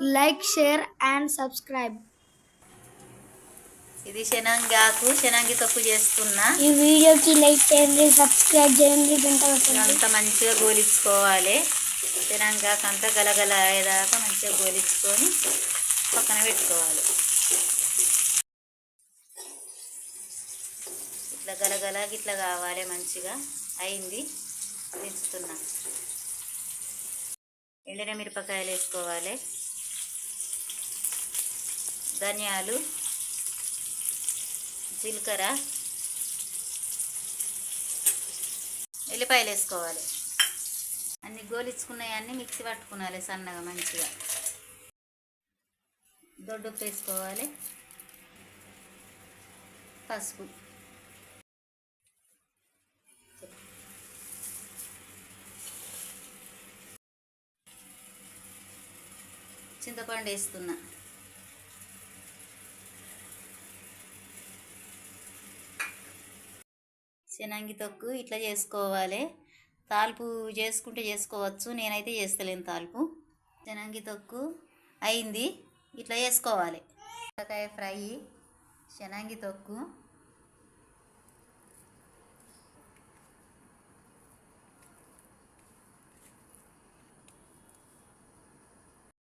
like, share, and subscribe. ఇది శనంగాకు. శనంగి తొక్కు చేస్తున్నా. ఈ వీడియోకి లైక్ చేయండి సబ్స్క్రైబ్ చేయండి గంట ఇదంతా మంచిగా గోలించుకోవాలి. శనంగాకు అంతా గలగల అయ్యేదాకా మంచిగా గోలించుకొని పక్కన పెట్టుకోవాలి. ఇట్లా గలగల ఇట్లా కావాలి మంచిగా అయింది. దించుతున్నా ఎండిన మిరపకాయలు వేసుకోవాలి. ధనియాలు జీలకర్ర ఎల్లిపాయలు వేసుకోవాలి అన్ని గోలిచ్చుకున్నాయన్నీ అన్ని మిక్సీ పట్టుకోవాలి సన్నగా మంచిగా. దొడ్డు వేసుకోవాలి. పసుపు. చింతపండు వేస్తున్నా. శనంగి తొక్కు ఇట్లా చేసుకోవాలి. తాల్పు చేసుకుంటే చేసుకోవచ్చు. నేనైతే చేస్తలేను తాల్పు. శనంగి తొక్కు అయింది. ఇట్లా చేసుకోవాలి. దొండకాయ ఫ్రై శనంగి తొక్కు.